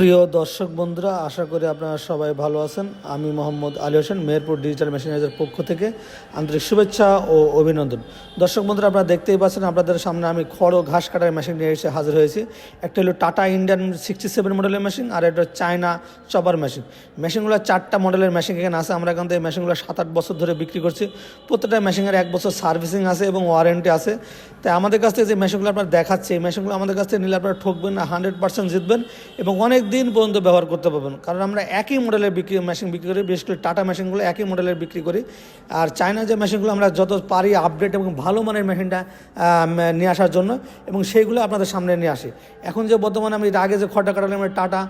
প্রিয় দর্শক বন্ধুরা, আশা করি আপনারা সবাই ভালো আছেন। আমি মোহাম্মদ আলী হোসেন, মেহেরপুর ডিজিটাল মেশিনারিজের পক্ষ থেকে আন্তরিক শুভেচ্ছা ও অভিনন্দন। দর্শক বন্ধুরা, আপনারা দেখতেই পাচ্ছেন, আপনাদের সামনে আমি খড় ঘাস কাটার মেশিন নিয়ে এসে হাজির হয়েছি। একটা হলো টাটা ইন্ডিয়ান সিক্সটি সেভেন মডেলের মেশিন আর একটা চায়না চপার মেশিন মেশিনগুলো চারটা মডেলের মেশিন এখানে আছে, আমরা এখান থেকে মেশিনগুলো সাত আট বছর ধরে বিক্রি করছি। প্রত্যেকটা মেশিনের এক বছর সার্ভিসিং আছে এবং ওয়ারেন্টি আছে। তাই আমাদের কাছ থেকে যে মেশিনগুলো আপনার দেখাচ্ছে, এই মেশিনগুলো আমাদের কাছ থেকে নিলে আপনারা ঠকবেন না হান্ড্রেড পার্সেন্ট জিতবেন এবং অনেক দিন পর্যন্ত ব্যবহার করতে পারবেন। কারণ আমরা একই মডেলের বিক্রি মেশিন বিক্রি করি, বিশেষ করে টাটা মেশিনগুলো একই মডেলের বিক্রি করি। আর চায়না যে মেশিনগুলো আমরা যত পারি আপডেট এবং ভালো মানের মেশিনটা নিয়ে আসার জন্য এবং সেইগুলো আপনাদের সামনে নিয়ে আসি। এখন যে বর্তমানে আমি আগে যে খড়টা কাটালাম টাটা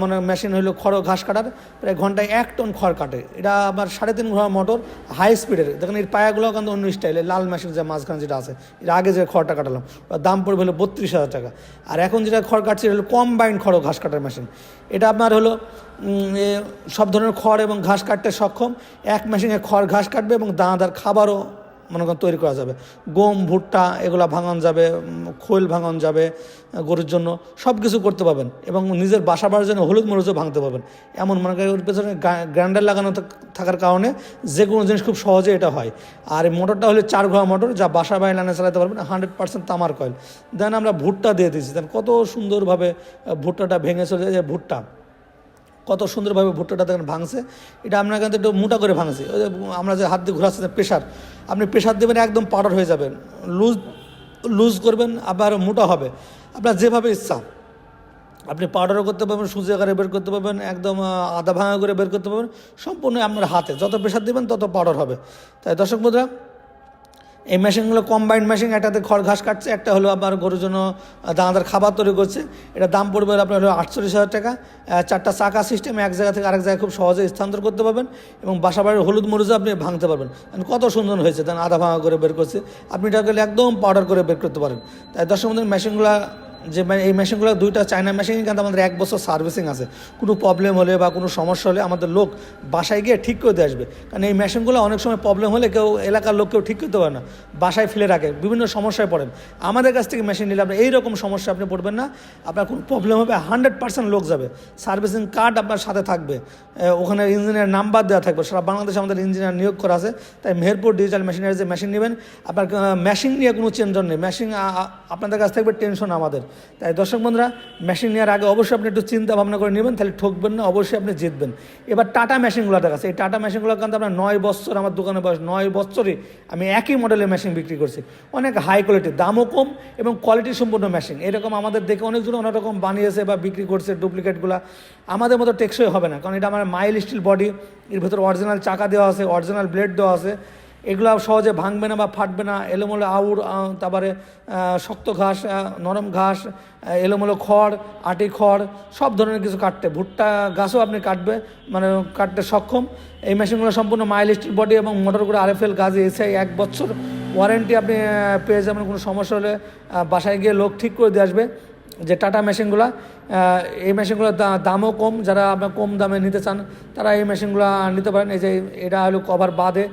মানে মেশিন হলো খড় ঘাস কাটার, প্রায় ঘন্টায় এক টন খড় কাটে। এটা আমার সাড়ে তিন ঘণ্টা মোটর হাই স্পিডের দেখেন, এর পায়াগুলো কিন্তু অন্য স্টাইলে লাল মেশিন যে মাঝখানে যেটা আছে, এর আগে যে খড়টা কাটালাম দাম পড়বে হলো বত্রিশ হাজার টাকা। আর এখন যেটা খড় কাটছে, এটা হলো কম্বাইন্ড খড় ঘাস কাটার মেশিন এটা আপনার হলো সব ধরনের খড় এবং ঘাস কাটতে সক্ষম। এক মেশিনে খড় ঘাস কাটবে এবং দানাদার খাবারও মনে করেন তৈরি করা যাবে। গম, ভুট্টা এগুলো ভাঙন যাবে খোল ভাঙানো যাবে গরুর জন্য সব কিছু করতে পারবেন এবং নিজের বাসা বাড়ার জন্য হলুদ মরিচও ভাঙতে পারবেন। এমন মনে করেন ওর পেছনে গ্রাইন্ডার লাগানো থাকার কারণে যে কোনো জিনিস খুব সহজে এটা হয়। আর এই মোটরটা হলো চার ঘোড়া মোটর যা বাসা বাড়ি লাইনে চালাতে পারবেন হান্ড্রেড পার্সেন্ট তামার কয়েল দেন আমরা ভুট্টা দিয়ে দিয়েছি। দেন কত সুন্দরভাবে ভুট্টাটা ভেঙে চলে যায় ভুট্টা। কত সুন্দরভাবে ভুট্টাটা দেখেন ভাঙছে। এটা আপনার কিন্তু একটু মোটা করে ভাঙছে। আমরা যে হাত দিয়ে ঘোরাচ্ছি প্রেশার আপনি প্রেশার দেবেন একদম পাউডার হয়ে যাবেন। লুজ লুজ করবেন, আবার মোটা হবে। আপনার যেভাবে ইচ্ছা। আপনি পাউডারও করতে পারবেন, সুজি আকারে বের করতে পারবেন, একদম আধা ভাঙা করে বের করতে পারবেন। সম্পূর্ণ আপনার হাতে। যত প্রেশার দেবেন, তত পাউডার হবে। তাই দর্শক বন্ধুরা এই মেশিনগুলো কম্বাইন্ড মেশিন একটাতে খড় ঘাস কাটছে, একটা হলো আবার গরুর জন্য দানাদার খাবার তৈরি করছে। এটা দাম পড়বে আপনার হলো আটচল্লিশ হাজার টাকা। চারটা চাকা সিস্টেম এক জায়গা থেকে আরেক জায়গায় খুব সহজে স্থানান্তর করতে পারবেন এবং বাসা বাড়ির হলুদ মরিচও আপনি ভাঙতে পারবেন। কত সুন্দর হয়েছে তার আধা ভাঙা করে বের করছে। আপনি এটা একদম পাউডার করে বের করতে পারেন। তাই দর্শক মেশিনগুলো যে মানে এই মেশিনগুলো দুইটা চায়না মেশিন কিন্তু আমাদের এক বছর সার্ভিসিং আছে। কোনো প্রবলেম হলে বা কোনো সমস্যা হলে আমাদের লোক বাসায় গিয়ে ঠিক করে দিয়ে আসবে। কারণ এই মেশিনগুলো অনেক সময় প্রবলেম হলে কেউ, এলাকার লোক কেউ ঠিক করতে পারে না। বাসায় ফেলে রাখে, বিভিন্ন সমস্যায় পড়েন। আমাদের কাছ থেকে মেশিন নিলে আপনি এইরকম সমস্যা আপনি পড়বেন না। আপনার কোনো প্রবলেম হবে হান্ড্রেড পার্সেন্ট লোক যাবে। সার্ভিসিং কার্ড আপনার সাথে থাকবে। ওখানে ইঞ্জিনিয়ার নাম্বার দেওয়া থাকবে। সারা বাংলাদেশে আমাদের ইঞ্জিনিয়ার নিয়োগ করা আছে। তাই মেহেরপুর ডিজিটাল মেশিনের যে মেশিন নেবেন, আপনার মেশিন নিয়ে কোনো টেনশন নেই। মেশিন আপনাদের কাছ থাকবে টেনশন আমাদের। তাই দর্শক বন্ধুরা মেশিন নেওয়ার আগে অবশ্যই আপনি একটু চিন্তা ভাবনা করে নেবেন, তাহলে ঠকবেন না, অবশ্যই আপনি জিতবেন। এবার টাটা মেশিনগুলো দেখাচ্ছে এই টাটা মেশিনগুলো কিন্তু আপনার নয় বছর আমার দোকানে বয়স, নয় বছরে আমি একই মডেলের মেশিন বিক্রি করছি। অনেক হাই কোয়ালিটি দামও কম এবং কোয়ালিটি সম্পূর্ণ মেশিন এরকম আমাদের দেখে অনেকজন অনেক রকম বানিয়েছে বা বিক্রি করছে ডুপ্লিকেটগুলো আমাদের মতো টেকসই হবে না, কারণ এটা আমার মাইল স্টিল বডি এর ভেতর অরিজিনাল চাকা দেওয়া আছে অরিজিনাল ব্লেড দেওয়া আছে। এগুলো সহজে ভাঙবে না বা ফাটবে না। এলোমেলো আউর তারপরে শক্ত ঘাস নরম ঘাস এলোমেলো খড়, আটি খড়, সব ধরনের কিছু কাটতে। ভুট্টা গাছও আপনি কাটবে মানে কাটতে সক্ষম। এই মেশিনগুলো সম্পূর্ণ মাইল স্টিল বডি এবং মোটর মোটরগুলো আরএফএল গাছে এসে এক বছর ওয়ারেন্টি আপনি পেয়ে যাবেন, কোনো সমস্যা হলে বাসায় গিয়ে লোক ঠিক করে দিয়ে আসবে। যে টাটা মেশিনগুলো এই মেশিনগুলোর দামও কম, যারা আপনার কম দামে নিতে চান, তারা এই মেশিনগুলো নিতে পারেন। এই যে এটা হলো কভার বাদে,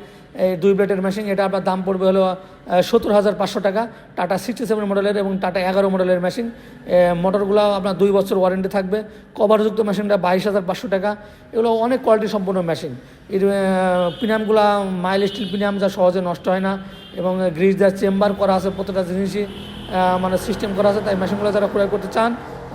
এই দুই ব্লেডের মেশিন, এটা আপনার দাম পড়বে হলো সত্তর হাজার পাঁচশো টাকা। টাটা সিক্সটি সেভেন মডেলের এবং টাটা এগারো মডেলের মেশিন। মোটরগুলো আপনার দুই বছর ওয়ারেন্টি থাকবে। কভারযুক্ত মেশিনটা বাইশ হাজার পাঁচশো টাকা। এগুলো অনেক কোয়ালিটি সম্পন্ন মেশিন। এর পিনামগুলো মাইল স্টিল পিনাম যা সহজে নষ্ট হয় না এবং গ্রিজ দেওয়ার চেম্বার করা আছে প্রত্যেকটা জিনিসই। মানে সিস্টেম করা আছে, তাই মেশিনগুলো যারা ক্রয় করতে চান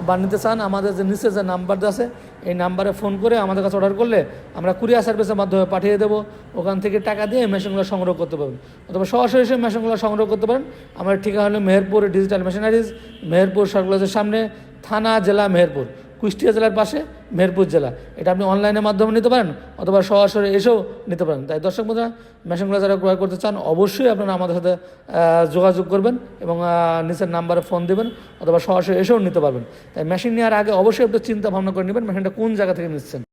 বা নিতে চান, আমাদের যে নিচে যে নাম্বার আছে, এই নাম্বারে ফোন করে আমাদের কাছে অর্ডার করলে আমরা কুরিয়ার সার্ভিসের মাধ্যমে পাঠিয়ে দেবো। ওখান থেকে টাকা দিয়ে মেশিনগুলো সংগ্রহ করতে পারবেন। অথবা সরাসরি এসে মেশিনগুলো সংগ্রহ করতে পারেন। আমার ঠিকানা হলো মেহেরপুর ডিজিটাল মেশিনারিজ মেহেরপুর সার্কুলাসের সামনে, থানা, জেলা, মেহেরপুর। কুষ্টিয়া জেলার পাশে মেহেরপুর জেলা। এটা আপনি অনলাইনের মাধ্যমে নিতে পারেন অথবা সরাসরি এসেও নিতে পারেন। তাই দর্শক বন্ধুরা, মেশিনগুলো যারা ক্রয় করতে চান, অবশ্যই আপনারা আমাদের সাথে যোগাযোগ করবেন এবং নিচের নাম্বারে ফোন দেবেন অথবা সরাসরি এসেও নিতে পারবেন। তাই মেশিন নেওয়ার আগে অবশ্যই একটু চিন্তা ভাবনা করে নেবেন মেশিনটা কোন জায়গা থেকে নিচ্ছেন।